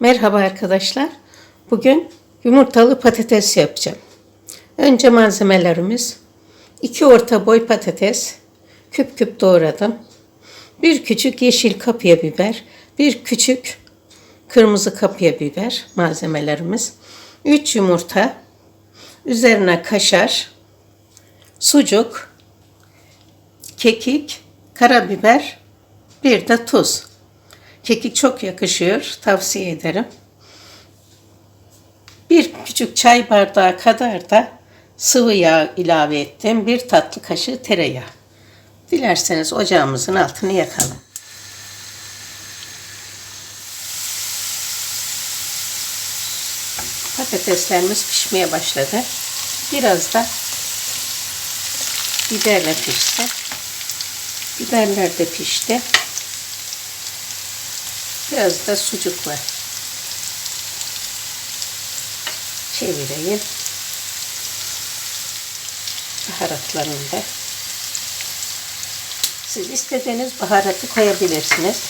Merhaba arkadaşlar. Bugün yumurtalı patates yapacağım. Önce malzemelerimiz 2 orta boy patates küp küp doğradım. Bir küçük yeşil kapya biber, bir küçük kırmızı kapya biber malzemelerimiz. 3 yumurta, üzerine kaşar, sucuk, kekik, karabiber, bir de tuz. Kekik çok yakışıyor. Tavsiye ederim. Bir küçük çay bardağı kadar da sıvı yağ ilave ettim. Bir tatlı kaşığı tereyağı. Dilerseniz ocağımızın altını yakalım. Patateslerimiz pişmeye başladı. Biraz da biberle pişti. Biberler de pişti. Biraz da sucukla çevireyim. Baharatlarını da. Siz istediğiniz baharatı koyabilirsiniz.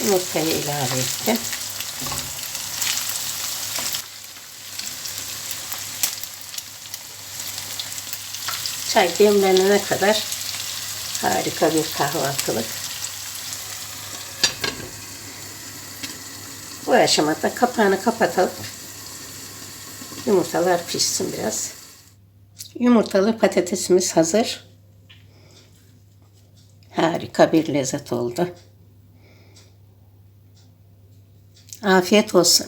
Yumurtayı ilave ettim. Çay demlenene kadar harika bir kahvaltılık. Bu aşamada kapağını kapatalım. Yumurtalar pişsin biraz. Yumurtalı patatesimiz hazır. Harika bir lezzet oldu. Afiyet olsun.